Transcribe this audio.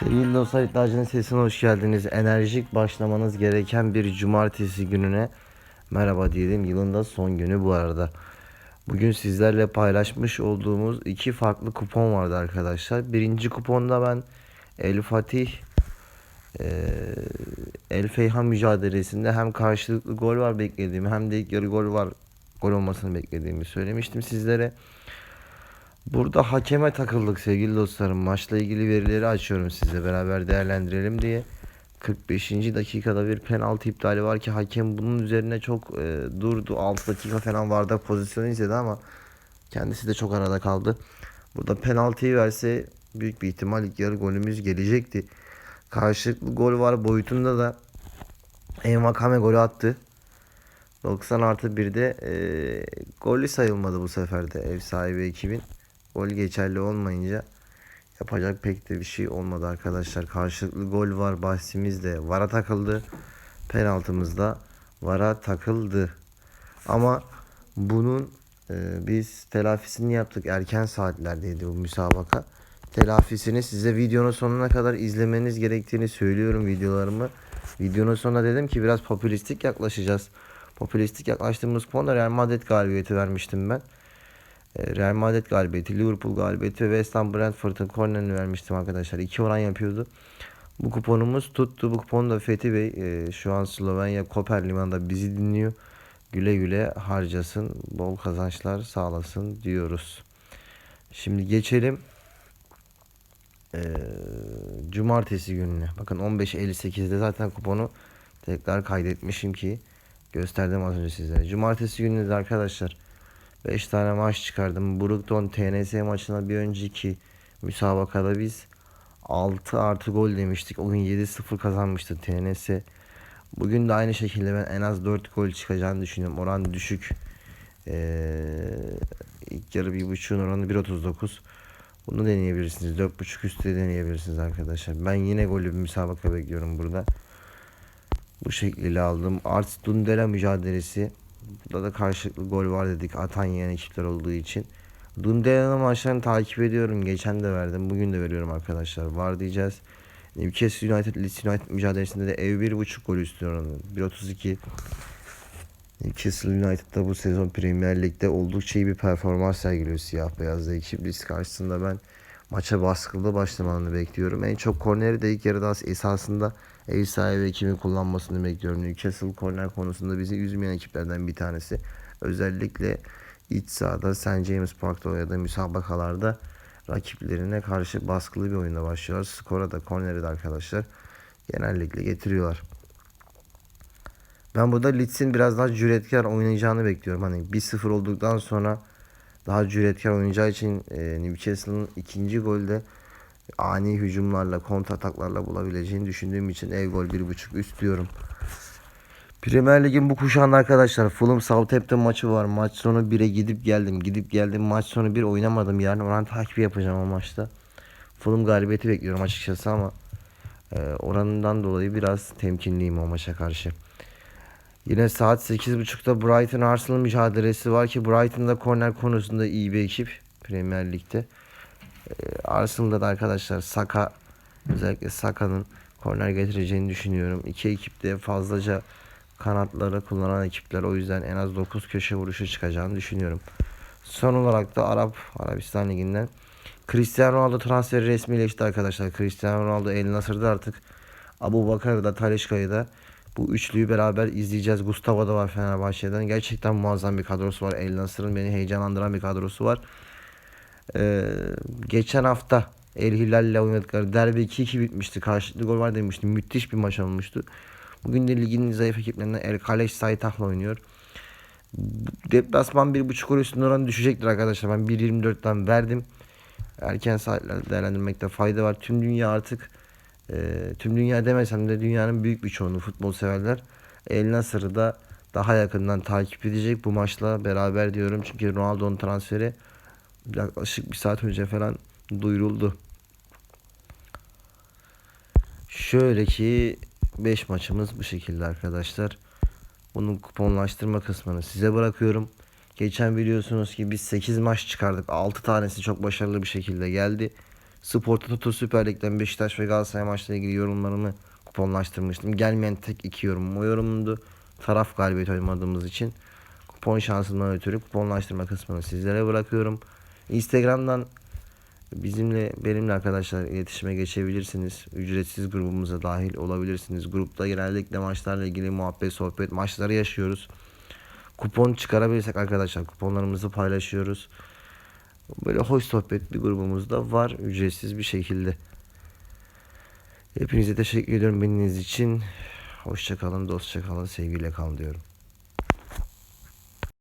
Sevgili dostlar iddiacının sesine hoş geldiniz. Enerjik başlamanız gereken bir cumartesi gününe merhaba diyelim. Yılın da son günü bu arada. Bugün sizlerle paylaşmış olduğumuz iki farklı kupon vardı arkadaşlar. Birinci kuponda ben El Fatih El Feyhan mücadelesinde hem karşılıklı gol var beklediğimi hem de ilk yarı gol var gol olmasını beklediğimi söylemiştim sizlere. Burada hakeme takıldık sevgili dostlarım. Maçla ilgili verileri açıyorum size beraber değerlendirelim diye. 45. dakikada bir penaltı iptali var ki hakem bunun üzerine çok e, durdu. 6 dakika falan vardı pozisyonu izledi ama kendisi de çok arada kaldı. Burada penaltıyı verse büyük bir ihtimal ilk yarı golümüz gelecekti. Karşılıklı gol var boyutunda da Envakame golü attı. 90 artı 1'de e, golü sayılmadı bu sefer de ev sahibi ekibin. Gol geçerli olmayınca yapacak pek de bir şey olmadı arkadaşlar. Karşılıklı gol var bahsimiz de vara takıldı. Penaltımız da vara takıldı. Ama bunun e, biz telafisini yaptık. Erken saatlerdeydi bu müsabaka. Telafisini size videonun sonuna kadar izlemeniz gerektiğini söylüyorum videolarımı. Videonun sonunda dedim ki biraz popülistik yaklaşacağız. Popülistik yaklaştığımız konuda Real Madrid galibiyeti vermiştim ben. E, Real Madrid galibiyeti, Liverpool galibiyeti ve West Ham Brentford'un kornerini vermiştim arkadaşlar. İki oran yapıyordu. Bu kuponumuz tuttu. Bu kuponu da Fethi Bey e, şu an Slovenya Koper Limanı'nda bizi dinliyor. Güle güle harcasın. Bol kazançlar sağlasın diyoruz. Şimdi geçelim e, cumartesi gününe. Bakın 15.58'de zaten kuponu tekrar kaydetmişim ki gösterdim az önce size. Cumartesi günü de arkadaşlar 5 tane maç çıkardım. Brugton TNS maçına bir önceki müsabakada biz 6 artı gol demiştik. O gün 7-0 kazanmıştı TNS. Bugün de aynı şekilde ben en az 4 gol çıkacağını düşünüyorum. Oran düşük. Ee, ilk yarı 1.5'un oranı 1.39. Bunu deneyebilirsiniz. 4.5 üstü deneyebilirsiniz arkadaşlar. Ben yine golü bir müsabaka bekliyorum burada. Bu şekliyle aldım. Arts Dundela mücadelesi. Burada da karşılıklı gol var dedik. Atan yiyen ekipler olduğu için. Dundela'nın maçlarını takip ediyorum. Geçen de verdim. Bugün de veriyorum arkadaşlar. Var diyeceğiz. Newcastle United Leeds United mücadelesinde de ev 1.5 gol üstü oranı. 1.32. Newcastle United'da bu sezon Premier Lig'de oldukça iyi bir performans sergiliyor siyah beyazlı ekip. Leeds karşısında ben maça baskılı başlamalarını bekliyorum. En çok korneri de ilk yarıda esasında ev sahibi ekibin kullanmasını bekliyorum. Newcastle korner konusunda bizi üzmeyen ekiplerden bir tanesi. Özellikle iç sahada St. James Park'ta oynadığı müsabakalarda rakiplerine karşı baskılı bir oyunda başlıyorlar. Skora da korneri de arkadaşlar genellikle getiriyorlar. Ben burada Leeds'in biraz daha cüretkar oynayacağını bekliyorum. Hani 1-0 olduktan sonra daha cüretkar oynayacağı için e, Newcastle'ın ikinci golde ani hücumlarla, kontra ataklarla bulabileceğini düşündüğüm için ev gol 1.5 üst diyorum. Premier Lig'in bu kuşağında arkadaşlar Fulham Southampton maçı var. Maç sonu 1'e gidip geldim. Gidip geldim. Maç sonu 1 oynamadım. Yarın oran takibi yapacağım o maçta. Fulham galibiyeti bekliyorum açıkçası ama e, oranından dolayı biraz temkinliyim o maça karşı. Yine saat 8.30'da Brighton Arsenal mücadelesi var ki Brighton'da korner konusunda iyi bir ekip Premier Lig'de. Ee, Arsenal'da da arkadaşlar Saka özellikle Saka'nın korner getireceğini düşünüyorum. İki ekip de fazlaca kanatları kullanan ekipler o yüzden en az 9 köşe vuruşu çıkacağını düşünüyorum. Son olarak da Arap Arabistan Ligi'nden Cristiano Ronaldo transferi resmileşti arkadaşlar. Cristiano Ronaldo El Nasır'da artık Abu Bakar'ı da Talişka'yı da bu üçlüyü beraber izleyeceğiz. Gustavo da var Fenerbahçe'den. Gerçekten muazzam bir kadrosu var. El Nasır'ın beni heyecanlandıran bir kadrosu var. Ee, geçen hafta El Hilal'le oynadıkları derbi 2-2 bitmişti. Karşılıklı gol var demiştim. Müthiş bir maç olmuştu. Bugün de ligin zayıf ekiplerinden El Kaleş Saytah'la oynuyor. Deplasman 1.5 gol üstünde oranı düşecektir arkadaşlar. Ben 1.24'ten verdim. Erken saatlerde değerlendirmekte fayda var. Tüm dünya artık e, tüm dünya demesem de dünyanın büyük bir çoğunluğu futbol severler El Nasır'ı da daha yakından takip edecek bu maçla beraber diyorum. Çünkü Ronaldo'nun transferi yaklaşık bir saat önce falan duyuruldu. Şöyle ki 5 maçımız bu şekilde arkadaşlar. Bunun kuponlaştırma kısmını size bırakıyorum. Geçen biliyorsunuz ki biz 8 maç çıkardık. 6 tanesi çok başarılı bir şekilde geldi. Spor Toto Süper Lig'den Beşiktaş ve Galatasaray maçla ilgili yorumlarımı kuponlaştırmıştım. Gelmeyen tek iki yorumum o yorumdu. Taraf galibiyet oynamadığımız için kupon şansından ötürü kuponlaştırma kısmını sizlere bırakıyorum. Instagram'dan bizimle benimle arkadaşlar iletişime geçebilirsiniz. Ücretsiz grubumuza dahil olabilirsiniz. Grupta genellikle maçlarla ilgili muhabbet, sohbet, maçları yaşıyoruz. Kupon çıkarabilirsek arkadaşlar kuponlarımızı paylaşıyoruz. Böyle hoş sohbet bir grubumuz da var ücretsiz bir şekilde. Hepinize teşekkür ediyorum beniniz için. Hoşça kalın, dostça kalın, sevgiyle kalın diyorum.